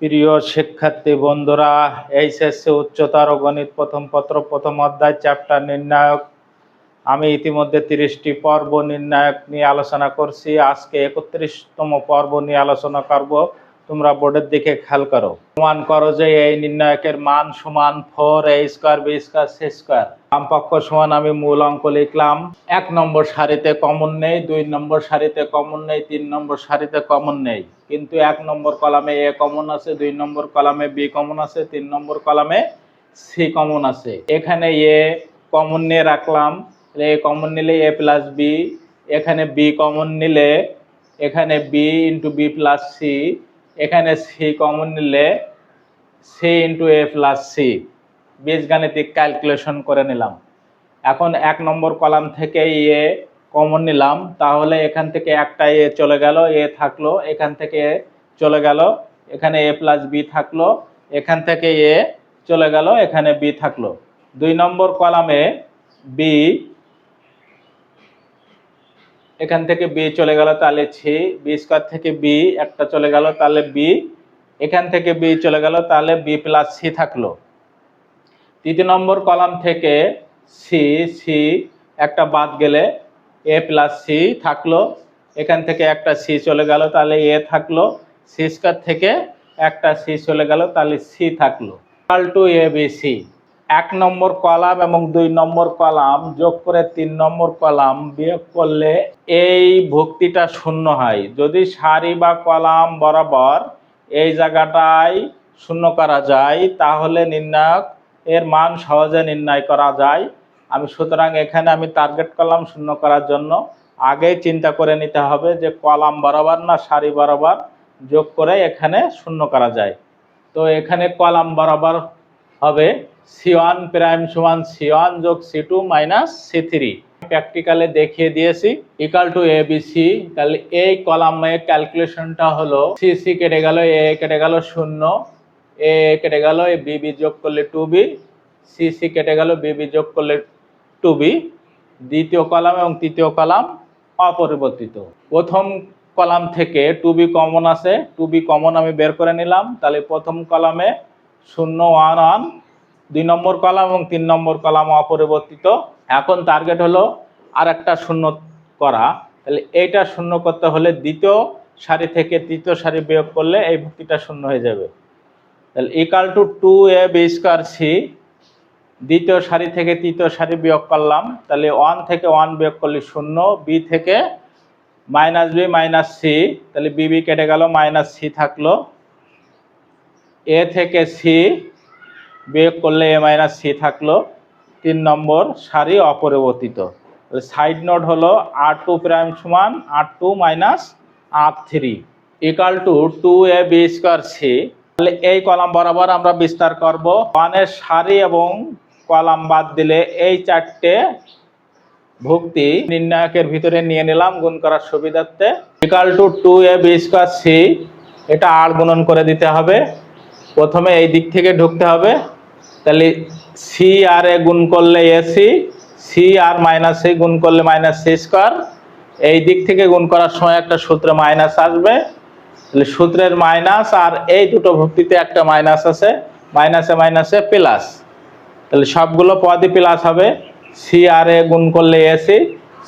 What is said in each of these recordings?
প্রিয় শিক্ষার্থী বন্ধুরা, এইচএসসি উচ্চতর গণিত প্রথম পত্র, প্রথম অধ্যায়, চ্যাপ্টার নির্ণায়ক। আমি ইতিমধ্যে তিরিশটি পর্ব নির্ণায়ক নিয়ে আলোচনা করছি। আজকে একত্রিশতম পর্ব নিয়ে আলোচনা করব। তোমরা বোর্ডের দিকে খেয়াল করো। প্রমাণ করো যে এই নির্ণায়কের মান সমান four A square B square C square বামপক্ষ সমান আমি মূল অঙ্ক লিখলাম। এক নম্বর সারিতে কমন নেই, দুই নম্বর সারিতে কমন নেই, তিন নম্বর সারিতে কমন নেই। কিন্তু এক নম্বর কলামে এ কমন আছে, দুই নম্বর কলামে বি কমন আছে, তিন নম্বর কলামে সি কমন আছে। এখানে এ কমন নিয়ে রাখলাম। এ কমন নিলে এ প্লাস বি এখানে বি কমন নিলে, এখানে B into B plus C এখানে সি কমন নিলে C into A plus C বীজগাণিতিক ক্যালকুলেশন করে নিলাম। এখন এক নম্বর কলাম থেকে এ কমন নিলাম। তাহলে এখান থেকে একটা এ চলে গেল এ থাকল, এখান থেকে চলে গেল, এখানে এ প্লাস বি থাকল, এখান থেকে এ চলে গেল, এখানে বি থাকল। দুই নম্বর কলামে বি এখান থেকে বি চলে গেল তাহলে সি বি স্কোয়ার থেকে বি একটা চলে গেল তাহলে বি এখান থেকে বি চলে গেল তাহলে বি প্লাস সি থাকল। তৃতীয় নম্বর কলাম থেকে সি সি একটা বাদ গেলে এ প্লাস সি থাকল। এখান থেকে একটা সি চলে গেল তাহলে এ থাকল। সি স্কোয়ার থেকে একটা সি চলে গেল তাহলে সি থাকল। টু এ বি সি এক নম্বর কলাম এবং দুই নম্বর কলাম যোগ করে তিন নম্বর কলাম বিয়োগ করলে এই ভুক্তিটা শূন্য হয়। যদি সারি বা কলাম বরাবর এই জায়গাটায় শূন্য করা যায়, তাহলে নির্ণায়ক এর মান সহজে নির্ণয় করা যায়। আমি সুতরাং এখানে আমি টার্গেট কলাম শূন্য করার জন্য আগেই চিন্তা করে নিতে হবে যে কলাম বরাবর না সারি বরাবর যোগ করে এখানে শূন্য করা যায়। তো এখানে কলাম বরাবর হবে সি ওয়ান প্রাইম সমান সি ওয়ান যোগ C two minus C three প্র্যাকটিক্যালে দেখিয়ে দিয়েছি। Equal to A B C তাহলে এই কলামে ক্যালকুলেশনটা হলো সি সি কেটে গেল এ কেটে গেল শূন্য। এ কেটে গেল বি বি যোগ করলে টু বি সি সি কেটে গেল বি বি যোগ করলে টু বি দ্বিতীয় কলাম এবং তৃতীয় কলাম অপরিবর্তিত। প্রথম কলাম থেকে টু বি কমন আছে। টু বি কমন আমি বের করে নিলাম। তাহলে প্রথম কলামে শূন্য ওয়ান ওয়ান দুই নম্বর কলাম এবং তিন নম্বর কলাম অপরিবর্তিত। এখন টার্গেট হলো আর একটা শূন্য করা। তাহলে এইটা শূন্য করতে হলে দ্বিতীয় সারি থেকে তৃতীয় সারি বিয়োগ করলে এই ভুক্তিটা শূন্য হয়ে যাবে। তাহলে equal to two A B square C দ্বিতীয় সারি থেকে তৃতীয় সারি বিয়োগ করলাম। তাহলে ওয়ান থেকে ওয়ান বিয়োগ করলে শূন্য বি থেকে মাইনাস বি মাইনাস সি তাহলে বি বি কেটে গেল মাইনাস সি থাকল। এ থেকে সি বিয়োগ করলে এ মাইনাস সি থাকল। তিন নম্বর সারি অপরিবর্তিত। সাইড নোট হলো আর টু প্রাইম সমান R two minus R three equal to two A B square C তাহলে এই কলাম বরাবর আমরা বিস্তার করব। ওয়ানের সারি এবং কলাম বাদ দিলে এই চারটে ভুক্তি নির্ণায়কের ভিতরে নিয়ে নিলাম গুণ করার সুবিধার্থে। Equal to two A B square C এটা আর গুণন করে দিতে হবে। প্রথমে এই দিক থেকে ঢুকতে হবে। তাহলে সি আর এ গুণ করলে এসি সি আর মাইনাস সি গুণ করলে মাইনাস সি স্কোয়ার এই দিক থেকে গুণ করার সময় একটা সূত্রে মাইনাস আসবে। তাহলে সূত্রের মাইনাস আর এই দুটো ভক্তিতে একটা মাইনাস আছে। মাইনাসে মাইনাসে প্লাস তাহলে সবগুলো পদই প্লাস হবে। সি আর এ গুণ করলে এসি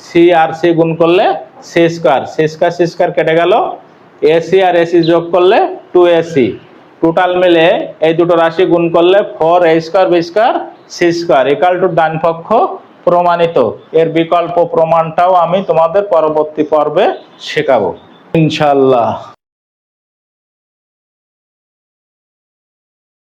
সি আর সি গুণ করলে C square C square C square কেটে গেল। এসি আর এসি যোগ করলে টু এসি টোটাল মিলে এই দুটো রাশি গুণ করলে four A square B square C square equal to ডান পক্ষ প্রমাণিত। এর বিকল্প প্রমাণটাও আমি তোমাদের পরবর্তী পর্বে শেখাবো। ইনশাল্লাহ